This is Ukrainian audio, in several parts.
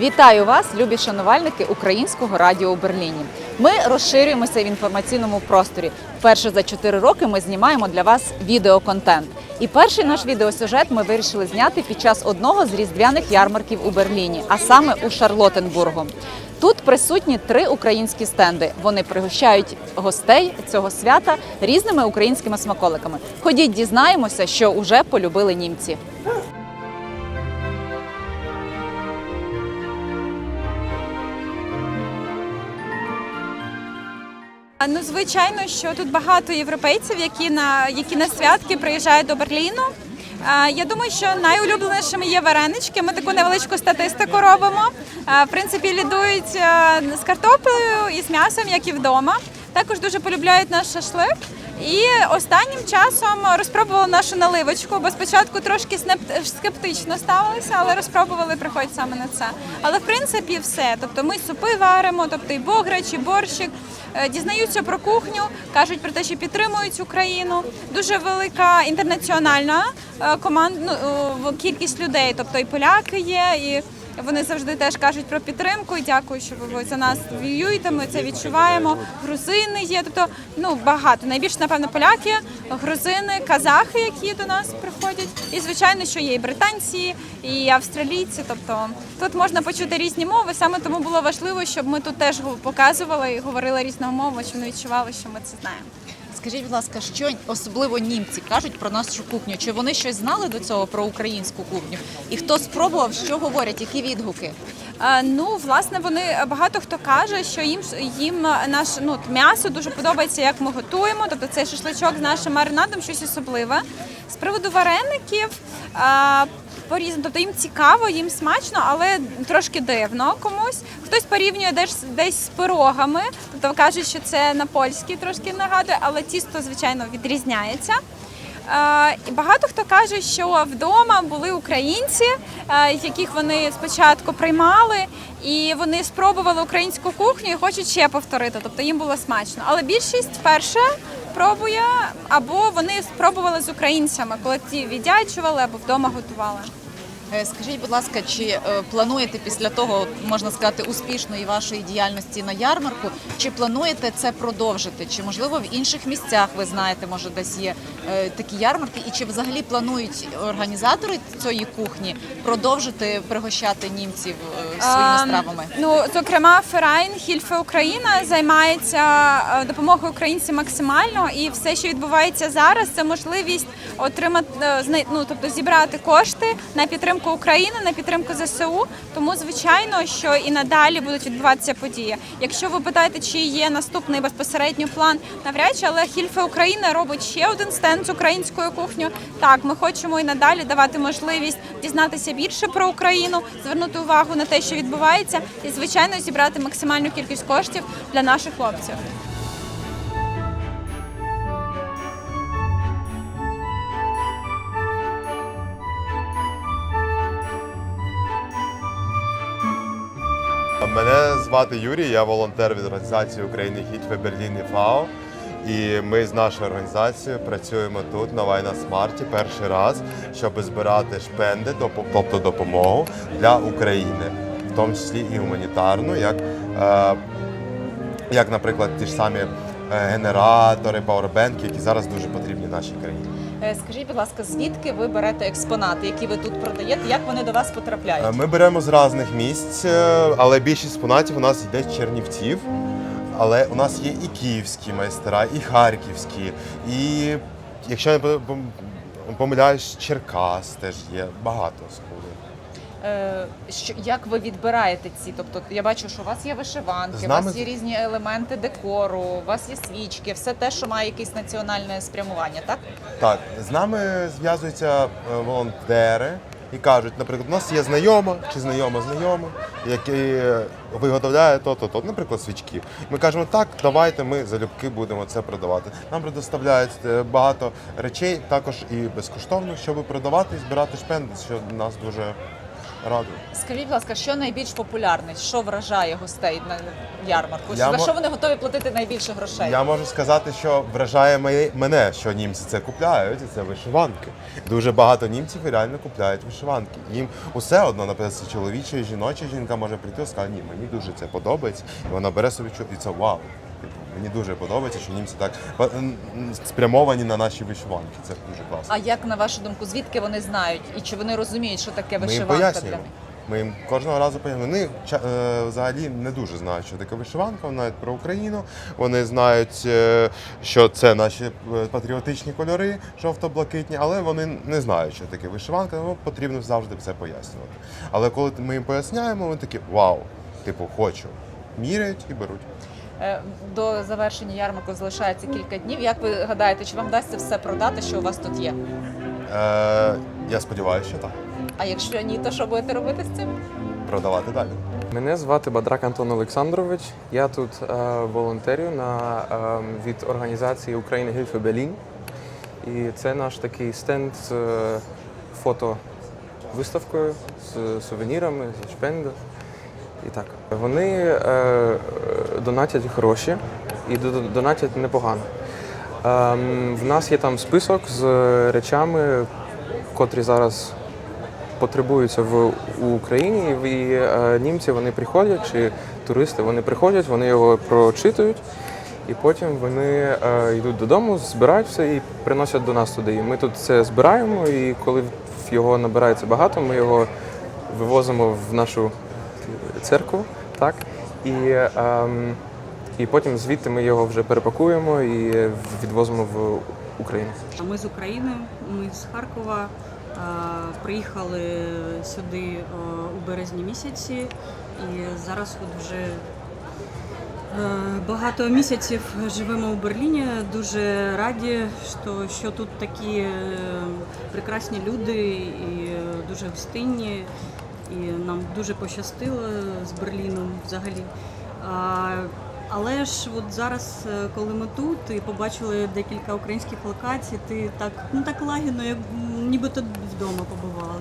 Вітаю вас, любі шанувальники українського радіо у Берліні. Ми розширюємося в інформаційному просторі. Вперше за 4 роки ми знімаємо для вас відеоконтент. І перший наш відеосюжет ми вирішили зняти під час одного з різдвяних ярмарків у Берліні, а саме у Шарлотенбургу. Тут присутні три українські стенди. Вони пригощають гостей цього свята різними українськими смаколиками. Ходіть, дізнаємося, що уже полюбили німці. Ну, звичайно, що тут багато європейців, які на які на святки приїжджають до Берліну. Я думаю, що найулюбленішими є варенички. Ми таку невеличку статистику робимо. В принципі, лідують з картоплею і з м'ясом, як і вдома. Також дуже полюбляють наш шашлик. І останнім часом розпробували нашу наливочку, бо спочатку трошки скептично ставилися, але розпробували, приходять саме на це. Але в принципі все. Тобто ми супи варимо, тобто і бограч, і борщик. Е, Дізнаються про кухню, кажуть про те, що підтримують Україну. Дуже велика інтернаціональна е, команда, ну, е, кількість людей, тобто і поляки є, і вони завжди теж кажуть про підтримку. І дякую, що ви за нас воюєте. Ми це відчуваємо. Грузини є, тобто ну багато. Найбільше, напевно, поляки, грузини, казахи, які до нас приходять. І звичайно, що є і британці, і австралійці. Тобто тут можна почути різні мови. Саме тому було важливо, щоб ми тут теж показували і говорили різною мовою, щоб вони відчували, що ми це знаємо. Скажіть, будь ласка, що особливо німці кажуть про нашу кухню? Чи вони щось знали до цього про українську кухню? І хто спробував, що говорять, які відгуки? Е, Ну, власне, вони багато хто каже, що їм їм наш ну м'ясо дуже подобається, як ми готуємо. Тобто цей шашличок з нашим маринадом щось особливе. З приводу вареників. По різному, тобто їм цікаво, їм смачно, але трошки дивно комусь. Хтось порівнює десь десь з пирогами, тобто кажуть, що це на польський трошки нагадує, але тісто, звичайно, відрізняється. Е, І багато хто каже, що вдома були українці, е, яких вони спочатку приймали, і вони спробували українську кухню і хочуть ще повторити. Тобто їм було смачно. Але більшість вперше пробує, або вони спробували з українцями, коли ті віддячували або вдома готували. Е, Скажіть, будь ласка, чи е, плануєте після того, можна сказати, успішної вашої діяльності на ярмарку? Чи плануєте це продовжити? Чи можливо в інших місцях ви знаєте, може десь є е, такі ярмарки? І чи взагалі планують організатори цієї кухні продовжити пригощати німців своїми Ем, стравами? Ну, зокрема, Ферайн Хільфе Україна займається допомогою українцям максимально, і все, що відбувається зараз, це можливість отримати ну, тобто зібрати кошти на підтримку України, на підтримку ЗСУ. Тому, звичайно, що і надалі будуть відбуватися події. Якщо ви питаєте, чи є наступний безпосередньо план, навряд чи, але Хільфе Україна робить ще один стенд з українською кухнею. Так, ми хочемо і надалі давати можливість дізнатися більше про Україну, звернути увагу на те, що відбувається, і звичайно зібрати максимальну кількість коштів для наших хлопців. Звати Юрій, я волонтер від організації України Хітве Берлін і ФАО. І ми з нашою організацією працюємо тут на Вайна Смарті перший раз, щоб збирати шпенди, тобто допомогу для України, в тому числі і гуманітарну, як, е, як наприклад, ті ж самі е, генератори, пауербенки, які зараз дуже потрібні нашій країні. Е, Скажіть, будь ласка, звідки ви берете експонати, які ви тут продаєте? Як вони до вас потрапляють? Е, Ми беремо з різних місць, е, але більшість експонатів у нас йде з Чернівців. Але у нас є і київські майстера, і харківські, і якщо я не пом- помиляюсь, Черкас теж є багато сходу. Е, що, як ви відбираєте ці? Тобто я бачу, що у вас є вишиванки, у нами вас є різні елементи декору, у вас є свічки, все те, що має якесь національне спрямування, так? Так, з нами зв'язуються е, волонтери і кажуть, наприклад, у нас є знайома чи знайома знайома, який е, виготовляє то-то, то, наприклад, свічки. Ми кажемо, так, давайте ми залюбки будемо це продавати. Нам предоставляють багато речей, також і безкоштовно, щоб продавати і збирати шпенди, що нас дуже радує. Скажіть, будь ласка, що найбільш популярне? Що вражає гостей на ярмарку? Я За мо- що вони готові платити найбільше грошей? Я можу сказати, що вражає моє- мене, що німці це купляють, і це вишиванки. Дуже багато німців реально купляють вишиванки. Їм усе одно, наприклад, це чоловіча і жіноча жінка може прийти і сказати, ні, мені дуже це подобається. І вона бере собі чо- і це вау. Мені дуже подобається, що німці так м, спрямовані на наші вишиванки. Це дуже класно. А як на вашу думку, звідки вони знають і чи вони розуміють, що таке Ми їм вишиванка пояснюємо. Ми їм кожного разу пояснюємо. Вони е, взагалі не дуже знають, що таке вишиванка, вони знають про Україну. Вони знають, е, що це наші е, патріотичні кольори, жовто-блакитні, але вони не знають, що таке вишиванка, тому потрібно завжди все пояснювати. Але коли ми їм поясняємо, вони такі вау, типу, хочу. Міряють і беруть. Е, До завершення ярмарку залишається кілька днів. Як ви гадаєте, чи вам вдасться все продати, що у вас тут є? Е, я сподіваюся, що так. А якщо ні, то що будете робити з цим? Продавати далі. Мене звати Бадрак Антон Олександрович. Я тут е, волонтерю на, е, від організації України Гільфи Белін. І це наш такий стенд з е, фотовиставкою, з сувенірами, з шпенди. І так. Вони е, е, донатять гроші і донатять непогано. Ем, в нас є там список з речами, котрі зараз потребуються в Україні. І е, німці вони приходять, чи туристи вони приходять, вони його прочитують, і потім вони е, йдуть додому, збирають все і приносять до нас туди. І ми тут це збираємо, і коли його набирається багато, ми його вивозимо в нашу церкву, так і. ем, і потім звідти ми його вже перепакуємо і відвозимо в Україну. А Ми з України, ми з Харкова. е, Приїхали сюди е, у березні місяці, і зараз от вже е, багато місяців живемо у Берліні. Дуже раді, що, що тут такі прекрасні люди і дуже гостинні. І нам дуже пощастило з Берліном взагалі. Але ж от зараз, е, коли ми тут і побачили декілька українських локацій, ти так ну так лагідно, як тут вдома побували.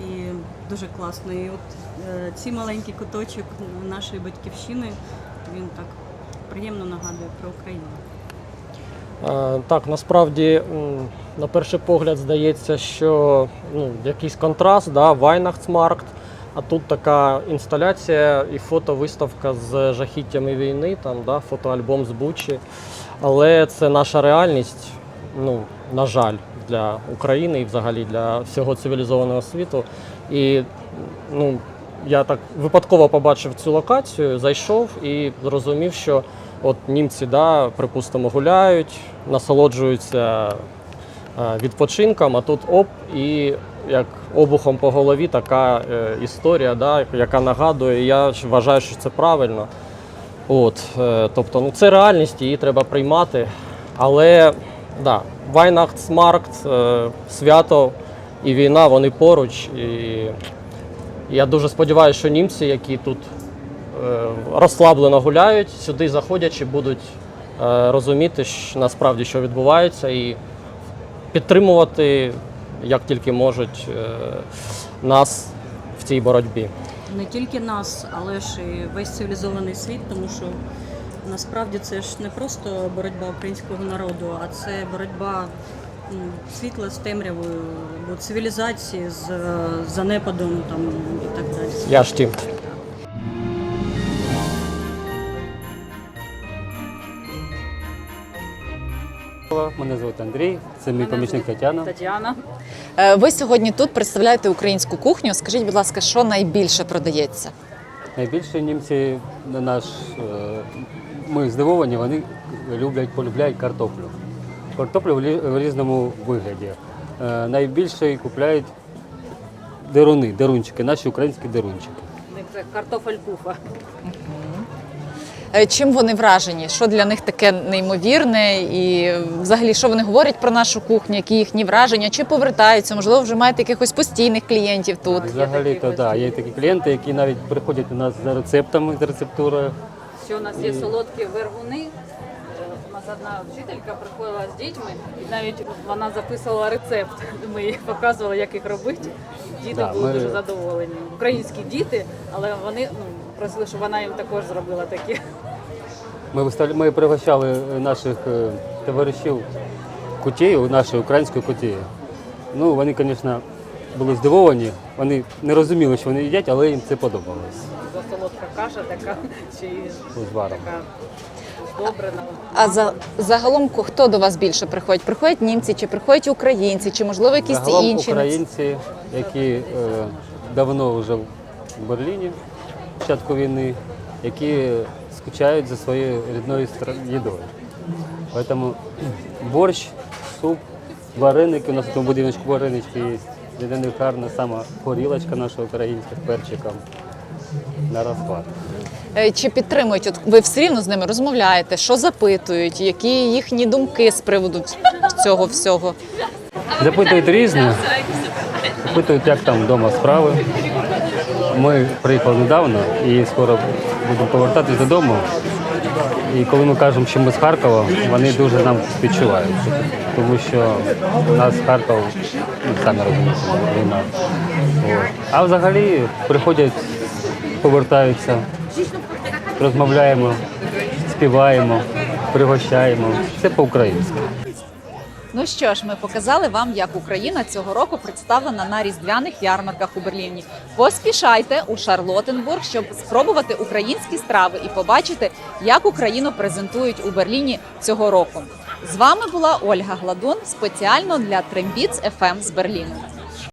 І дуже класно. І от е, ці маленький куточок нашої батьківщини, він так приємно нагадує про Україну. Так, насправді, на перший погляд, здається, що ну, якийсь контраст, да, Weihnachtsmarkt, а тут така інсталяція і фотовиставка з жахіттями війни, там, да, фотоальбом з Бучі. Але це наша реальність, ну, на жаль, для України і взагалі для всього цивілізованого світу. І ну, я так випадково побачив цю локацію, зайшов і зрозумів, що от німці, да, припустимо, гуляють, насолоджуються відпочинком, а тут оп, і як обухом по голові така е, історія, да, яка нагадує, я вважаю, що це правильно. От, е, тобто, ну це реальність, її треба приймати. Але да, е, свято і війна, вони поруч. І я дуже сподіваюся, що німці, які тут е, розслаблено гуляють, сюди заходячи, будуть е, розуміти що, насправді, що відбувається, і підтримувати, як тільки можуть, е, нас в цій боротьбі. Не тільки нас, але ж і весь цивілізований світ, тому що насправді це ж не просто боротьба українського народу, а це боротьба світла з темрявою, цивілізації з е, занепадом там і так далі. Я ж тім. Мене звати Андрій, це мій помічник Тетяна. Тетяна. Е, Ви сьогодні тут представляєте українську кухню. Скажіть, будь ласка, що найбільше продається? Найбільше німці на наш е, ми здивовані, вони люблять, полюбляють картоплю. Картоплю в різному вигляді. Е, Найбільше купляють деруни, дерунчики, наші українські дерунчики. Це картофель пуфа. Е, Чим вони вражені? Що для них таке неймовірне? І взагалі, що вони говорять про нашу кухню, які їхні враження? Чи повертаються? Можливо, вже маєте якихось постійних клієнтів тут. Взагалі, то да, є такі клієнти, які навіть приходять у нас за рецептами, з рецептурою. Що у нас є солодкі вергуни, е, у нас нас одна вчителька приходила з дітьми, і навіть вона записувала рецепт. Ми їй показували, як їх робити. Діти Да, були ми- дуже задоволені. Українські діти, але вони ну, просили, щоб вона їм також зробила такі. Ми, вистав... ми пригощали наших е, товаришів кутєю, нашою українською кутєю. Ну, вони, звісно, були здивовані. Вони не розуміли, що вони їдять, але їм це подобалось. Солодка каша така, варом. така здобрена. А за загалом хто до вас більше приходить? Приходять німці, чи приходять українці, чи можливо якісь Загалом інші українці, які е, давно вже в Берліні, початку війни, які скучають за своєю рідною їдою. Тому борщ, суп, вареники, у нас в тому будиночку варенички є. Єдина гарна сама горілочка наша українська з перчиком на розхват. Е, Чи підтримують? От ви все рівно з ними розмовляєте, що запитують, які їхні думки з приводу цього всього? Запитують різне, запитують, як там вдома справи. Ми приїхали недавно і скоро будемо повертатись додому. І коли ми кажемо, що ми з Харкова, вони дуже нам співчувають. Тому що нас Харків, ну, самі розумієте, війна. А взагалі приходять, повертаються, розмовляємо, співаємо, пригощаємо. Все по-українськи. Ну що ж, ми показали вам, як Україна цього року представлена на різдвяних ярмарках у Берліні. Поспішайте у Шарлотенбург, щоб спробувати українські страви і побачити, як Україну презентують у Берліні цього року. З вами була Ольга Гладун спеціально для Трембіц ФМ з Берліну.